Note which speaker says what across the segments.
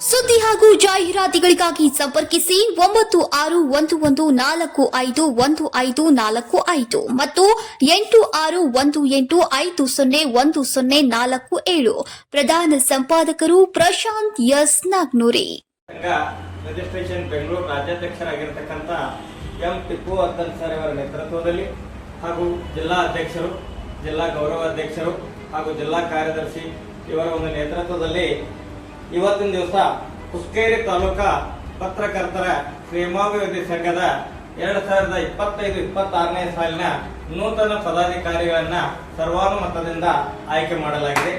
Speaker 1: ಸುದ್ದಿ ಹಾಗೂ ಜಾಹೀರಾತುಗಳಿಗಾಗಿ ಸಂಪರ್ಕಿಸಿ ಒಂಬತ್ತು ಆರು ಒಂದು ಒಂದು ನಾಲ್ಕು ಐದು ಒಂದು ಐದು ನಾಲ್ಕು ಐದು ಮತ್ತು ಎಂಟು ಆರು ಒಂದು ಎಂಟು ಐದು ಸೊನ್ನೆ ಒಂದು ಸೊನ್ನೆ ನಾಲ್ಕು ಏಳು. ಪ್ರಧಾನ ಸಂಪಾದಕರು ಪ್ರಶಾಂತ್ ಎಸ್ ನಾಗ್ನೂರಿ.
Speaker 2: ರಿಜಿಸ್ಟ್ರೇಷನ್ ಬೆಂಗಳೂರು ರಾಜ್ಯಾಧ್ಯಕ್ಷರಾಗಿರ್ತಕ್ಕಂಥ ಎಂ ಟಿಪ್ಪು ಅರ್ದನ್ ಸರ್ ಇವರ ನೇತೃತ್ವದಲ್ಲಿ ಹಾಗೂ ಜಿಲ್ಲಾ ಅಧ್ಯಕ್ಷರು, ಜಿಲ್ಲಾ ಗೌರವ ಅಧ್ಯಕ್ಷರು ಹಾಗೂ ಜಿಲ್ಲಾ ಕಾರ್ಯದರ್ಶಿ ಇವರ ಒಂದು ನೇತೃತ್ವದಲ್ಲಿ ಇವತ್ತಿನ ದಿವಸ ಹುಸ್ಕೇರಿ ತಾಲೂಕಾ ಪತ್ರಕರ್ತರ ಕ್ಷೇಮಾಭಿವೃದ್ಧಿ ಸಂಘದ ಎರಡು ಸಾವಿರದ ಇಪ್ಪತ್ತೈದು, ಇಪ್ಪತ್ತಾರನೇ ಸಾಲಿನ ನೂತನ ಪದಾಧಿಕಾರಿಗಳನ್ನ ಸರ್ವಾನುಮತದಿಂದ ಆಯ್ಕೆ ಮಾಡಲಾಗಿದೆ.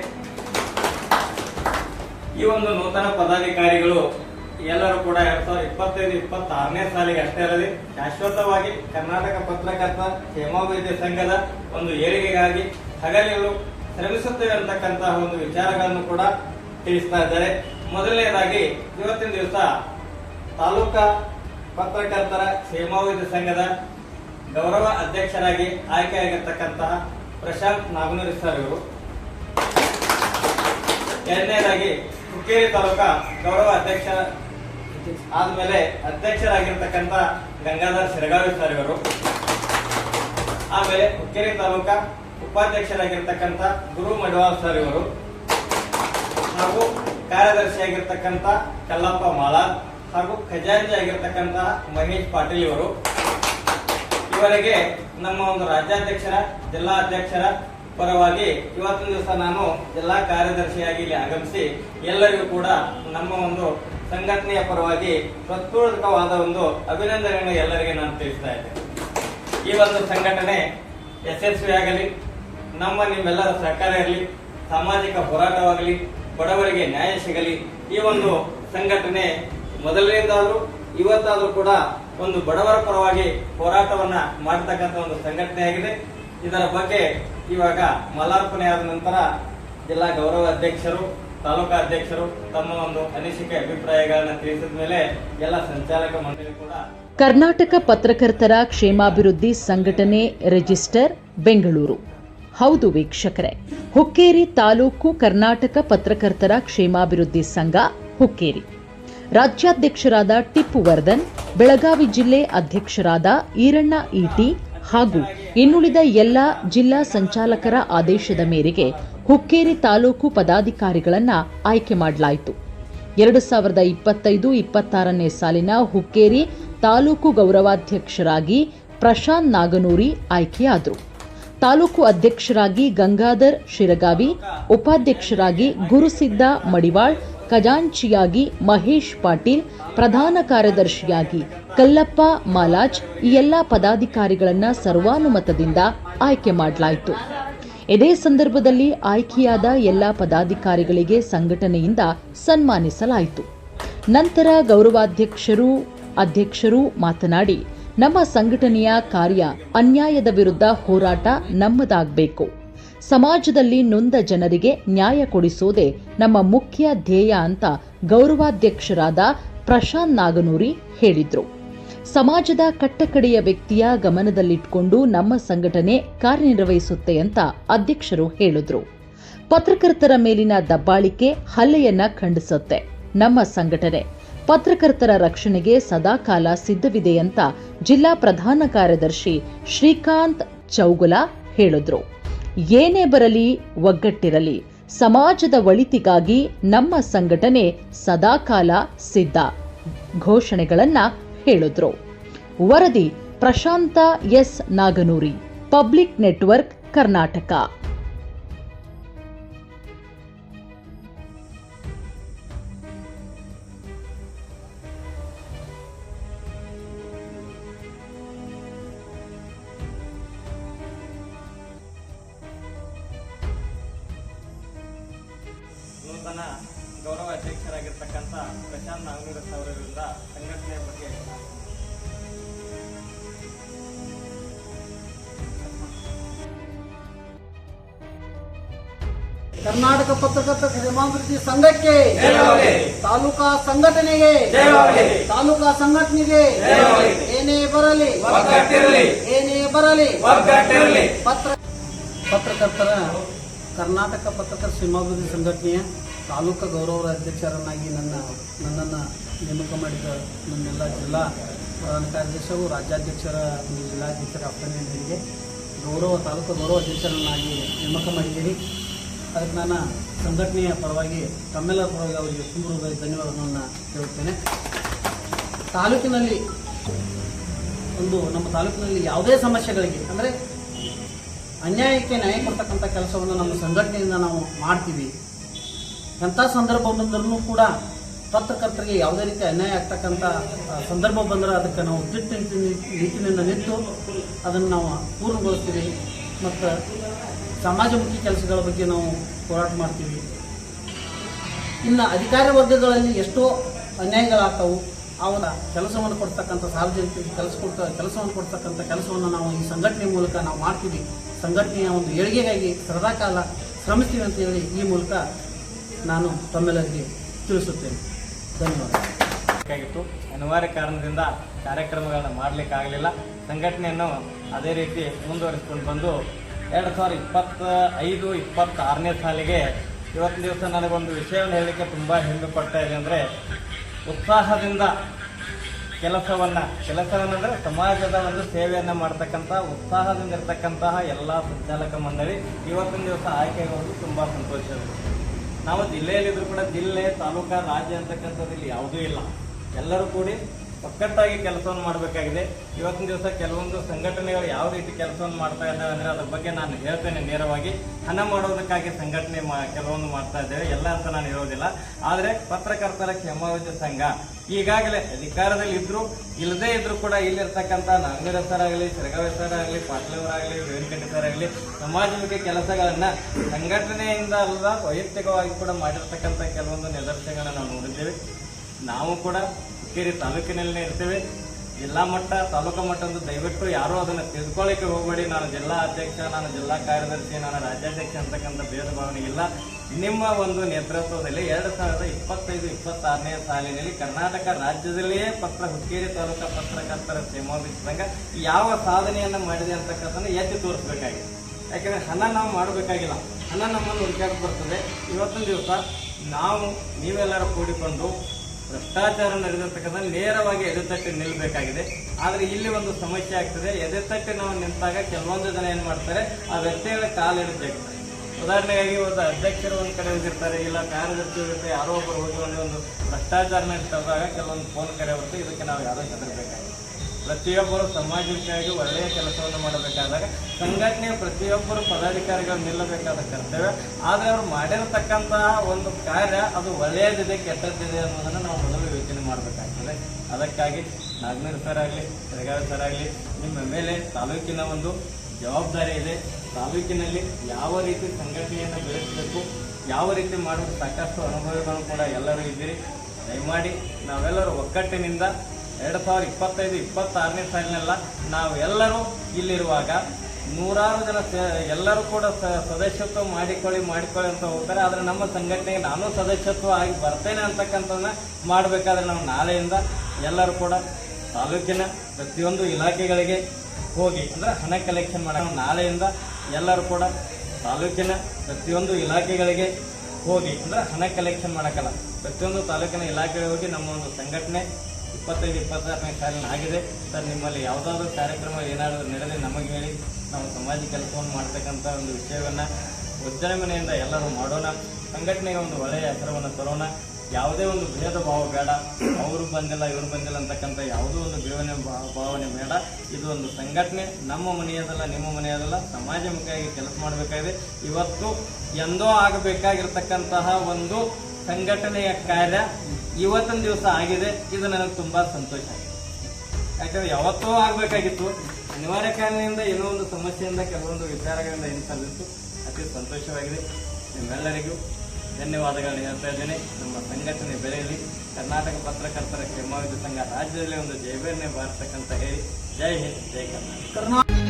Speaker 2: ಈ ಒಂದು ನೂತನ ಪದಾಧಿಕಾರಿಗಳು ಎಲ್ಲರೂ ಕೂಡ ಎರಡ್ ಸಾವಿರದ ಇಪ್ಪತ್ತೈದು, ಇಪ್ಪತ್ತಾರನೇ ಸಾಲಿಗೆ ಅಷ್ಟೇ ಅಲ್ಲದೆ ಶಾಶ್ವತವಾಗಿ ಕರ್ನಾಟಕ ಪತ್ರಕರ್ತ ಕ್ಷೇಮಾಭಿವೃದ್ಧಿ ಸಂಘದ ಒಂದು ಏಳಿಗೆಗಾಗಿ ಹಗಲಿರು ಶ್ರಮಿಸುತ್ತೇವೆ ಅಂತಕ್ಕಂತಹ ಒಂದು ವಿಚಾರಗಳನ್ನು ಕೂಡ ತಿಳಿಸ್ತಾ ಇದ್ದಾರೆ. ಮೊದಲನೇದಾಗಿ, ಇವತ್ತಿನ ದಿವಸ ತಾಲೂಕಾ ಪತ್ರಕರ್ತರ ಕ್ಷೇಮಾಭಿವೃದ್ಧಿ ಸಂಘದ ಗೌರವ ಅಧ್ಯಕ್ಷರಾಗಿ ಆಯ್ಕೆಯಾಗಿರ್ತಕ್ಕಂತಹ ಪ್ರಶಾಂತ್ ನಾಗನೂರಿ ಸರ್ ಇವರು. ಎರಡನೇದಾಗಿ, ಹುಕ್ಕೇರಿ ತಾಲೂಕಾ ಗೌರವ ಅಧ್ಯಕ್ಷ ಆದ್ಮೇಲೆ ಅಧ್ಯಕ್ಷರಾಗಿರ್ತಕ್ಕಂಥ ಗಂಗಾಧರ್ ಶಿರಗಾವಿ ಸರ್ ಇವರು. ಆಮೇಲೆ ಹುಕ್ಕೇರಿ ತಾಲೂಕಾ ಉಪಾಧ್ಯಕ್ಷರಾಗಿರ್ತಕ್ಕಂಥ ಗುರು ಮಡವಾಲ್ ಸರ್ ಇವರು. ಹಾಗೂ ಕಾರ್ಯದರ್ಶಿಯಾಗಿರ್ತಕ್ಕಂಥ ಕಲ್ಲಪ್ಪ ಮಾಲಾರ್ ಹಾಗೂ ಖಜಾಂಚಿ ಆಗಿರ್ತಕ್ಕಂತಹ ಮಹೇಶ್ ಪಾಟೀಲ್ ಇವರು. ಇವರಿಗೆ ನಮ್ಮ ಒಂದು ರಾಜ್ಯಾಧ್ಯಕ್ಷರ, ಜಿಲ್ಲಾ ಅಧ್ಯಕ್ಷರ ಪರವಾಗಿ ಇವತ್ತಿನ ದಿವಸ ನಾನು ಜಿಲ್ಲಾ ಕಾರ್ಯದರ್ಶಿಯಾಗಿ ಇಲ್ಲಿ ಆಗಮಿಸಿ ಎಲ್ಲರಿಗೂ ಕೂಡ ನಮ್ಮ ಒಂದು ಸಂಘಟನೆಯ ಪರವಾಗಿ ಪ್ರತ್ಪೂರ್ವಕವಾದ ಒಂದು ಅಭಿನಂದನೆಯನ್ನು ಎಲ್ಲರಿಗೆ ನಾನು ತಿಳಿಸ್ತಾ ಇದ್ದೇನೆ. ಈ ಒಂದು ಸಂಘಟನೆ ಯಶಸ್ವಿಯಾಗಲಿ, ನಮ್ಮ ನಿಮ್ಮೆಲ್ಲರ ಸಹಕಾರ ಇರಲಿ, ಸಾಮಾಜಿಕ ಹೋರಾಟವಾಗಲಿ ಬಡವರಿಗೆ ನ್ಯಾಯ ಸಿಗಲಿ. ಈ ಒಂದು ಸಂಘಟನೆ ಮೊದಲನೇದಾದರೂ ಇವತ್ತಾದರೂ ಕೂಡ ಒಂದು ಬಡವರ ಪರವಾಗಿ ಹೋರಾಟವನ್ನ ಮಾಡತಕ್ಕಂಥ ಒಂದು ಸಂಘಟನೆಯಾಗಿದೆ ಇದರ ಬಗ್ಗೆ ಇವಾಗ ಮಲಾರ್ಪಣೆ ಆದ ನಂತರ ಜಿಲ್ಲಾ ಗೌರವ ಅಧ್ಯಕ್ಷರು, ತಾಲೂಕಾ ಅಧ್ಯಕ್ಷರು ತಮ್ಮ ಒಂದು ಅನಿಸಿಕೆ, ಅಭಿಪ್ರಾಯಗಳನ್ನು ತಿಳಿಸಿದ ಮೇಲೆ ಎಲ್ಲ ಸಂಚಾಲಕ ಮಂಡಳಿ ಕೂಡ
Speaker 3: ಕರ್ನಾಟಕ ಪತ್ರಕರ್ತರ ಕ್ಷೇಮಾಭಿವೃದ್ಧಿ ಸಂಘಟನೆ ರಿಜಿಸ್ಟರ್, ಬೆಂಗಳೂರು. ಹೌದು ವೀಕ್ಷಕರೇ. ಹುಕ್ಕೇರಿ ತಾಲೂಕು ಕರ್ನಾಟಕ ಪತ್ರಕರ್ತರ ಕ್ಷೇಮಾಭಿವೃದ್ಧಿ ಸಂಘ, ಹುಕ್ಕೇರಿ. ರಾಜ್ಯಾಧ್ಯಕ್ಷರಾದ ಟಿಪ್ಪು ವರ್ಧನ್, ಬೆಳಗಾವಿ ಜಿಲ್ಲೆ ಅಧ್ಯಕ್ಷರಾದ ಈರಣ್ಣ ಇಟಿ ಹಾಗೂ ಇನ್ನುಳಿದ ಎಲ್ಲ ಜಿಲ್ಲಾ ಸಂಚಾಲಕರ ಆದೇಶದ ಮೇರೆಗೆ ಹುಕ್ಕೇರಿ ತಾಲೂಕು ಪದಾಧಿಕಾರಿಗಳನ್ನ ಆಯ್ಕೆ ಮಾಡಲಾಯಿತು. ಎರಡು ಸಾವಿರದ ಇಪ್ಪತ್ತೈದು ಇಪ್ಪತ್ತಾರನೇ ಸಾಲಿನ ಹುಕ್ಕೇರಿ ತಾಲೂಕು ಗೌರವಾಧ್ಯಕ್ಷರಾಗಿ ಪ್ರಶಾಂತ್ ನಾಗನೂರಿ ಆಯ್ಕೆಯಾದರು. ತಾಲೂಕು ಅಧ್ಯಕ್ಷರಾಗಿ ಗಂಗಾಧರ್ ಶಿರಗಾವಿ, ಉಪಾಧ್ಯಕ್ಷರಾಗಿ ಗುರುಸಿದ್ದ ಮಡಿವಾಳ್, ಖಜಾಂಚಿಯಾಗಿ ಮಹೇಶ್ ಪಾಟೀಲ್, ಪ್ರಧಾನ ಕಾರ್ಯದರ್ಶಿಯಾಗಿ ಕಲ್ಲಪ್ಪ ಮಾಲಾಜ್ ಈ ಎಲ್ಲ ಪದಾಧಿಕಾರಿಗಳನ್ನು ಸರ್ವಾನುಮತದಿಂದ ಆಯ್ಕೆ ಮಾಡಲಾಯಿತು. ಇದೇ ಸಂದರ್ಭದಲ್ಲಿ ಆಯ್ಕೆಯಾದ ಎಲ್ಲ ಪದಾಧಿಕಾರಿಗಳಿಗೆ ಸಂಘಟನೆಯಿಂದ ಸನ್ಮಾನಿಸಲಾಯಿತು. ನಂತರ ಗೌರವಾಧ್ಯಕ್ಷರು, ಅಧ್ಯಕ್ಷರು ಮಾತನಾಡಿ ನಮ್ಮ ಸಂಘಟನೆಯ ಕಾರ್ಯ ಅನ್ಯಾಯದ ವಿರುದ್ಧ ಹೋರಾಟ ನಮ್ಮದಾಗಬೇಕು. ಸಮಾಜದಲ್ಲಿ ನೊಂದ ಜನರಿಗೆ ನ್ಯಾಯ ಕೊಡಿಸೋದೇ ನಮ್ಮ ಮುಖ್ಯ ಧ್ಯೇಯ ಅಂತ ಗೌರವಾಧ್ಯಕ್ಷರಾದ ಪ್ರಶಾಂತ್ ನಾಗನೂರಿ ಹೇಳಿದರು. ಸಮಾಜದ ಕಟ್ಟಕಡೆಯ ವ್ಯಕ್ತಿಯ ಗಮನದಲ್ಲಿಟ್ಟುಕೊಂಡು ನಮ್ಮ ಸಂಘಟನೆ ಕಾರ್ಯನಿರ್ವಹಿಸುತ್ತೆ ಅಂತ ಅಧ್ಯಕ್ಷರು ಹೇಳಿದ್ರು. ಪತ್ರಕರ್ತರ ಮೇಲಿನ ದಬ್ಬಾಳಿಕೆ ಹಲ್ಲೆಯನ್ನ ಖಂಡಿಸುತ್ತೆ. ನಮ್ಮ ಸಂಘಟನೆ ಪತ್ರಕರ್ತರ ರಕ್ಷಣೆಗೆ ಸದಾಕಾಲ ಸಿದ್ಧವಿದೆ ಅಂತ ಜಿಲ್ಲಾ ಪ್ರಧಾನ ಕಾರ್ಯದರ್ಶಿ ಶ್ರೀಕಾಂತ್ ಚೌಗುಲ ಹೇಳಿದ್ರು. ಏನೇ ಬರಲಿ, ಒಗ್ಗಟ್ಟಿರಲಿ. ಸಮಾಜದ ಒಳಿತಿಗಾಗಿ ನಮ್ಮ ಸಂಘಟನೆ ಸದಾಕಾಲ ಸಿದ್ಧ ಘೋಷಣೆಗಳನ್ನ ಹೇಳಿದ್ರು. ವರದಿ Prashant S Naganoori, public network Karnataka.
Speaker 2: ನೂತನ ಗೌರವ ಅಧ್ಯಕ್ಷರಾಗಿರ್ತಕ್ಕಂಥ ಪ್ರಶಾಂತ್ ನಾಗನೂರ ಅವರಿಂದ ಸಂಘಟನೆಯ ಬಗ್ಗೆ
Speaker 4: ಕರ್ನಾಟಕ ಪತ್ರಕರ್ತ ಕ್ಷೇಮಾಭಿವೃದ್ಧಿ ಸಂಘಕ್ಕೆ
Speaker 2: ಜಯವಾಗಲಿ.
Speaker 4: ತಾಲೂಕಾ ಸಂಘಟನೆಗೆ
Speaker 2: ಜಯವಾಗಲಿ.
Speaker 4: ತಾಲೂಕಾ ಸಂಘಟನೆಗೆ
Speaker 2: ಜಯವಾಗಲಿ.
Speaker 4: ಏನೇ ಬರಲಿ. ಏನೇ ಬರಲಿ. ಪತ್ರ ಪತ್ರಕರ್ತರ ಕರ್ನಾಟಕ ಪತ್ರಕರ್ತರ ಕ್ಷೇಮಾಭಿವೃದ್ಧಿ ಸಂಘಟನೆಯ ತಾಲೂಕಾ ಗೌರವ ಅಧ್ಯಕ್ಷರನ್ನಾಗಿ ನನ್ನ ನನ್ನನ್ನು ನೇಮಕ ಮಾಡಿದ ನನ್ನೆಲ್ಲ ಜಿಲ್ಲಾ ಪ್ರಧಾನ ಕಾರ್ಯದರ್ಶಿಗಳು ರಾಜ್ಯಾಧ್ಯಕ್ಷರ ಜಿಲ್ಲಾಧ್ಯಕ್ಷರ ಅಪ್ಪನಿಗೆ ಗೌರವ, ತಾಲೂಕು ಗೌರವ ಅಧ್ಯಕ್ಷರನ್ನಾಗಿ ನೇಮಕ ಮಾಡಿದ್ದೀರಿ ಅದಕ್ಕೆ ನಾನು ಸಂಘಟನೆಯ ಪರವಾಗಿ, ತಮ್ಮೆಲ್ಲರ ಪರವಾಗಿ ಅವರಿಗೆ ತುಂಬ ಧನ್ಯವಾದಗಳನ್ನು ಹೇಳುತ್ತೇನೆ. ತಾಲೂಕಿನಲ್ಲಿ ಒಂದು, ನಮ್ಮ ತಾಲೂಕಿನಲ್ಲಿ ಯಾವುದೇ ಸಮಸ್ಯೆಗಳಿಗೆ, ಅಂದರೆ ಅನ್ಯಾಯಕ್ಕೆ ನ್ಯಾಯ ಕೊಡ್ತಕ್ಕಂಥ ಕೆಲಸವನ್ನು ನಮ್ಮ ಸಂಘಟನೆಯಿಂದ ನಾವು ಮಾಡ್ತೀವಿ. ಎಂಥ ಸಂದರ್ಭ ಬಂದರೂ ಕೂಡ ಪತ್ರಕರ್ತರಿಗೆ ಯಾವುದೇ ರೀತಿ ಅನ್ಯಾಯ ಆಗ್ತಕ್ಕಂಥ ಸಂದರ್ಭ ಬಂದರೆ ಅದಕ್ಕೆ ನಾವು ದಿಟ್ಟ ನಿಟ್ಟಿ- ನಿಟ್ಟಿನಿಂದ ನಿಂತು ಅದನ್ನು ನಾವು ಪೂರ್ಣಗೊಳಿಸ್ತೀವಿ. ಮತ್ತು ಸಮಾಜಮುಖಿ ಕೆಲಸಗಳ ಬಗ್ಗೆ ನಾವು ಹೋರಾಟ ಮಾಡ್ತೀವಿ. ಇನ್ನು ಅಧಿಕಾರಿ ವರ್ಗಗಳಲ್ಲಿ ಎಷ್ಟೋ ಅನ್ಯಾಯಗಳಾಗ್ತಾವು. ಅವರ ಕೆಲಸವನ್ನು ಕೊಡ್ತಕ್ಕಂಥ ಸಾರ್ವಜನಿಕರಿಗೆ ಕೆಲಸ ಕೊಡ್ತ, ಕೆಲಸವನ್ನು ಕೊಡ್ತಕ್ಕಂಥ ಕೆಲಸವನ್ನು ನಾವು ಈ ಸಂಘಟನೆ ಮೂಲಕ ನಾವು ಮಾಡ್ತೀವಿ. ಸಂಘಟನೆಯ ಒಂದು ಏಳಿಗೆಗಾಗಿ ಸದಾಕಾಲ ಶ್ರಮಿಸ್ತೀವಿ ಅಂತ ಹೇಳಿ ಈ ಮೂಲಕ ನಾನು ತಮ್ಮೆಲ್ಲರಿಗೆ ತಿಳಿಸುತ್ತೇನೆ. ಧನ್ಯವಾದ.
Speaker 2: ಅನಿವಾರ್ಯ ಕಾರಣದಿಂದ ಕಾರ್ಯಕ್ರಮಗಳನ್ನು ಮಾಡಲಿಕ್ಕಾಗಲಿಲ್ಲ. ಸಂಘಟನೆಯನ್ನು ಅದೇ ರೀತಿ ಮುಂದುವರಿಸಿಕೊಂಡು ಬಂದು ಎರಡು ಸಾವಿರದ ಇಪ್ಪತ್ತ ಐದು ಇಪ್ಪತ್ತಾರನೇ ಸಾಲಿಗೆ ಇವತ್ತಿನ ದಿವಸ ನನಗೊಂದು ವಿಷಯವನ್ನು ಹೇಳಲಿಕ್ಕೆ ತುಂಬ ಹೆಮ್ಮೆ ಪಡ್ತಾ ಇದೆ ಅಂದರೆ ಉತ್ಸಾಹದಿಂದ ಕೆಲಸವನ್ನು, ಕೆಲಸವನ್ನಂದರೆ ಸಮಾಜದ ಒಂದು ಸೇವೆಯನ್ನು ಮಾಡ್ತಕ್ಕಂಥ, ಉತ್ಸಾಹದಿಂದ ಇರ್ತಕ್ಕಂತಹ ಎಲ್ಲ ಸಂಚಾಲಕ ಮಂಡಳಿ ಇವತ್ತಿನ ದಿವಸ ಆಯ್ಕೆಯಾಗೋದು ತುಂಬ ಸಂತೋಷ. ನಾವು ಜಿಲ್ಲೆಯಲ್ಲಿದ್ರು ಕೂಡ ಜಿಲ್ಲೆ ತಾಲೂಕಾ ರಾಜ್ಯ ಅಂತಕ್ಕಂಥದ್ದು ಇಲ್ಲಿ ಯಾವುದೂ ಇಲ್ಲ. ಎಲ್ಲರೂ ಕೂಡಿ ಒಕ್ಕಟ್ಟಾಗಿ ಕೆಲಸವನ್ನು ಮಾಡಬೇಕಾಗಿದೆ. ಇವತ್ತಿನ ದಿವಸ ಕೆಲವೊಂದು ಸಂಘಟನೆಗಳು ಯಾವ ರೀತಿ ಕೆಲಸವನ್ನು ಮಾಡ್ತಾ ಇದ್ದಾವೆ ಅಂದರೆ ಅದ್ರ ಬಗ್ಗೆ ನಾನು ಹೇಳ್ತೇನೆ ನೇರವಾಗಿ. ಹಣ ಮಾಡೋದಕ್ಕಾಗಿ ಸಂಘಟನೆ ಮಾ, ಕೆಲವೊಂದು ಮಾಡ್ತಾ ಇದ್ದೇವೆ. ಎಲ್ಲ ಅಂತ ನಾನು ಹೇಳೋದಿಲ್ಲ. ಆದರೆ ಪತ್ರಕರ್ತರ ಕ್ಷೇಮಾಭಿವೃದ್ಧಿ ಸಂಘ ಈಗಾಗಲೇ ಅಧಿಕಾರದಲ್ಲಿ ಇದ್ರು. ಇಲ್ಲದೇ ಇದ್ರು ಕೂಡ ಇಲ್ಲಿರ್ತಕ್ಕಂಥ ನಾಗೇಂದ್ರ ಸರ್ ಆಗಲಿ, ಶಿರಗಾವಿ ಸರ್ ಆಗಲಿ ಪಾಟ್ಲವರಾಗಲಿ ವೇಣುಕಟ್ಟಿ ಸರ್ ಆಗಲಿ ಸಮಾಜಮುಖಿ ಕೆಲಸಗಳನ್ನು ಸಂಘಟನೆಯಿಂದ ಅಲ್ಲದ ವೈಯಕ್ತಿಕವಾಗಿ ಕೂಡ ಮಾಡಿರ್ತಕ್ಕಂಥ ಕೆಲವೊಂದು ನಿದರ್ಶನಗಳನ್ನು ನಾವು ನೋಡಿದ್ದೇವೆ. ನಾವು ಕೂಡ ಹುಕ್ಕೇರಿ ತಾಲೂಕಿನಲ್ಲೇ ಇರ್ತೇವೆ. ಜಿಲ್ಲಾ ಮಟ್ಟ, ತಾಲೂಕು ಮಟ್ಟ ಅಂತ ದಯವಿಟ್ಟು ಯಾರೂ ಅದನ್ನು ತಿಳ್ಕೊಳ್ಳಿಕ್ಕೆ ಹೋಗಬೇಡಿ. ನಾನು ಜಿಲ್ಲಾ ಅಧ್ಯಕ್ಷ, ನಾನು ಜಿಲ್ಲಾ ಕಾರ್ಯದರ್ಶಿ, ನಾನು ರಾಜ್ಯಾಧ್ಯಕ್ಷ ಅಂತಕ್ಕಂಥ ಭೇದ ಭಾವನೆ ಇಲ್ಲ. ನಿಮ್ಮ ಒಂದು ನೇತೃತ್ವದಲ್ಲಿ ಎರಡು ಸಾವಿರದ ಇಪ್ಪತ್ತೈದು, ಇಪ್ಪತ್ತಾರನೇ ಸಾಲಿನಲ್ಲಿ ಕರ್ನಾಟಕ ರಾಜ್ಯದಲ್ಲಿಯೇ ಪತ್ರ, ಹುಕ್ಕೇರಿ ತಾಲೂಕಾ ಪತ್ರಕರ್ತರ ಸಂಘ ಯಾವ ಸಾಧನೆಯನ್ನು ಮಾಡಿದೆ ಅಂತಕ್ಕಂಥದ್ದು ಎತ್ತಿ ತೋರಿಸಬೇಕಾಗಿದೆ. ಯಾಕಂದ್ರೆ ಹಣ ನಾವು ಮಾಡಬೇಕಾಗಿಲ್ಲ. ಹಣ ನಮ್ಮನ್ನು ಹುಡುಕಾಡಕ್ಕೆ ಬರ್ತದೆ. ಇವತ್ತಿನ ದಿವಸ ನಾವು ನೀವೆಲ್ಲರೂ ಕೂಡಿಕೊಂಡು ಭ್ರಷ್ಟಾಚಾರ ನಡೆದಿರ್ತಕ್ಕಂಥ ನೇರವಾಗಿ ಎದೆತಟ್ಟಿ ನಿಲ್ಲಬೇಕಾಗಿದೆ ಆದರೆ ಇಲ್ಲಿ ಒಂದು ಸಮಸ್ಯೆ ಆಗ್ತದೆ. ಎದೆತಟ್ಟಿ ನಾವು ನಿಂತಾಗ ಕೆಲವೊಂದು ಜನ ಏನು ಮಾಡ್ತಾರೆ, ಆ ವ್ಯಕ್ತಿಗಳ ಇಡಬೇಕು ಉದಾಹರಣೆಗಾಗಿ ಒಂದು ಅಧ್ಯಕ್ಷರು ಒಂದು ಕಡೆ ಹೋಗಿರ್ತಾರೆ, ಇಲ್ಲ ಕಾರ್ಯದರ್ಶಿ ಇರುತ್ತೆ ಯಾರೋ ಒಬ್ಬರು ಹೋಗಿ ಒಂದು ಒಂದು ಭ್ರಷ್ಟಾಚಾರ ನಡೆಸಿದಾಗ ಕೆಲವೊಂದು ಫೋನ್ ಕರೆ ಬರುತ್ತೆ ಇದಕ್ಕೆ ನಾವು ಯಾರೋ ಹೆದರಬೇಕಾಗಿದೆ. ಪ್ರತಿಯೊಬ್ಬರು ಸಮಾಜಕ್ಕಾಗಿ ಒಳ್ಳೆಯ ಕೆಲಸವನ್ನು ಮಾಡಬೇಕಾದಾಗ ಸಂಘಟನೆಯ ಪ್ರತಿಯೊಬ್ಬರು ಪದಾಧಿಕಾರಿಗಳು ನಿಲ್ಲಬೇಕಾದ ಕರ್ತವ್ಯ. ಆದರೆ ಅವರು ಮಾಡಿರತಕ್ಕಂತಹ ಒಂದು ಕಾರ್ಯ ಅದು ಒಳ್ಳೆಯದಿದೆ, ಕೆಟ್ಟದ್ದಿದೆ ಅನ್ನೋದನ್ನು ನಾವು ಮೊದಲು ಯೋಚನೆ ಮಾಡಬೇಕಾಗ್ತದೆ. ಅದಕ್ಕಾಗಿ ನಾಗನೂರು ಸರ್ ಆಗಲಿ ಬೆಳಗಾವಿ ಸರ್ ಆಗಲಿ, ನಿಮ್ಮ ಮೇಲೆ ತಾಲೂಕಿನ ಒಂದು ಜವಾಬ್ದಾರಿ ಇದೆ. ತಾಲೂಕಿನಲ್ಲಿ ಯಾವ ರೀತಿ ಸಂಘಟನೆಯನ್ನು ಬೆಳೆಸಬೇಕು, ಯಾವ ರೀತಿ ಮಾಡುವ ಸಾಕಷ್ಟು ಅನುಭವಗಳು ಕೂಡ ಎಲ್ಲರೂ ಇದ್ದೀರಿ. ದಯಮಾಡಿ ನಾವೆಲ್ಲರೂ ಒಕ್ಕಟ್ಟಿನಿಂದ ಎರಡು ಸಾವಿರದ ಇಪ್ಪತ್ತೈದು, ಇಪ್ಪತ್ತಾರನೇ ಸಾಲಿನೆಲ್ಲ ನಾವು ಎಲ್ಲರೂ ಇಲ್ಲಿರುವಾಗ ನೂರಾರು ಜನ ಎಲ್ಲರೂ ಕೂಡ ಸದಸ್ಯತ್ವ ಮಾಡಿಕೊಳ್ಳಿ ಮಾಡಿಕೊಳ್ಳಿ ಅಂತ ಹೋಗ್ತಾರೆ. ಆದರೆ ನಮ್ಮ ಸಂಘಟನೆಗೆ ನಾನು ಸದಸ್ಯತ್ವ ಆಗಿ ಬರ್ತೇನೆ ಅಂತಕ್ಕಂಥದ್ದನ್ನ ಮಾಡಬೇಕಾದ್ರೆ ನಾವು ನಾಳೆಯಿಂದ ಎಲ್ಲರೂ ಕೂಡ ತಾಲೂಕಿನ ಪ್ರತಿಯೊಂದು ಇಲಾಖೆಗಳಿಗೆ ಹೋಗಿ ಅಂದ್ರೆ ಹಣ ಕಲೆಕ್ಷನ್ ಮಾಡೋಣ ನಾಳೆಯಿಂದ ಎಲ್ಲರೂ ಕೂಡ ತಾಲೂಕಿನ ಪ್ರತಿಯೊಂದು ಇಲಾಖೆಗಳಿಗೆ ಹೋಗಿ ಅಂದರೆ ಹಣ ಕಲೆಕ್ಷನ್ ಮಾಡೋಕ್ಕಲ್ಲ. ಪ್ರತಿಯೊಂದು ತಾಲೂಕಿನ ಇಲಾಖೆಗೆ ಹೋಗಿ ನಮ್ಮ ಒಂದು ಸಂಘಟನೆ ಇಪ್ಪತ್ತೈದು, ಇಪ್ಪತ್ತಾರನೇ ಸಾಲಿನ ಆಗಿದೆ. ಸರ್, ನಿಮ್ಮಲ್ಲಿ ಯಾವುದಾದ್ರೂ ಕಾರ್ಯಕ್ರಮ ಏನಾದರೂ ನಡೆದರೆ ನಮಗೆ ಹೇಳಿ. ನಾವು ಸಮಾಜ ಕೆಲಸವನ್ನು ಮಾಡ್ತಕ್ಕಂಥ ಒಂದು ವಿಷಯವನ್ನು ಉಜ್ಜಾಯಿಮನೆಯಿಂದ ಎಲ್ಲರೂ ಮಾಡೋಣ. ಸಂಘಟನೆಗೆ ಒಂದು ಒಳ್ಳೆಯ ಹೆಸರವನ್ನು ತರೋಣ. ಯಾವುದೇ ಒಂದು ಭೇದ ಭಾವ ಬೇಡ. ಅವರು ಬಂದಿಲ್ಲ, ಇವರು ಬಂದಿಲ್ಲ ಅಂತಕ್ಕಂಥ ಯಾವುದೋ ಒಂದು ಭೇವನೆ ಭಾವನೆ ಬೇಡ. ಇದು ಒಂದು ಸಂಘಟನೆ. ನಮ್ಮ ಮನೆಯದಲ್ಲ, ನಿಮ್ಮ ಮನೆಯದಲ್ಲ. ಸಮಾಜಮುಖಿಯಾಗಿ ಕೆಲಸ ಮಾಡಬೇಕಾಗಿದೆ. ಇವತ್ತು ಎಂದೋ ಆಗಬೇಕಾಗಿರ್ತಕ್ಕಂತಹ ಒಂದು ಸಂಘಟನೆಯ ಕಾರ್ಯ ಇವತ್ತಿನ ದಿವಸ ಆಗಿದೆ. ಇದು ನನಗೆ ತುಂಬಾ ಸಂತೋಷ ಆಗಿದೆ. ಯಾಕಂದ್ರೆ ಯಾವತ್ತೋ ಆಗಬೇಕಾಗಿತ್ತು. ಅನಿವಾರ್ಯ ಕಾರಣದಿಂದ ಏನೋ ಒಂದು ಸಮಸ್ಯೆಯಿಂದ ಕೆಲವೊಂದು ವಿಚಾರಗಳಿಂದ ಹಿಂಸಲಿತ್ತು ಅತಿ ಸಂತೋಷವಾಗಿದೆ. ನಿಮ್ಮೆಲ್ಲರಿಗೂ ಧನ್ಯವಾದಗಳನ್ನು ಹೇಳ್ತಾ ಇದ್ದೇನೆ. ನಮ್ಮ ಸಂಘಟನೆ ಬೆಳೆಯಲಿ ಕರ್ನಾಟಕ ಪತ್ರಕರ್ತರ ಕ್ಷೇಮಾಭಿವೃದ್ಧಿ ಸಂಘ ರಾಜ್ಯದಲ್ಲಿ ಒಂದು ಜೈಬೇರನೆ ಬಾರ್ತಕ್ಕಂತ ಹೇಳಿ. ಜೈ ಹಿಂದ್, ಜೈ
Speaker 4: ಕರ್ನಾಟಕ.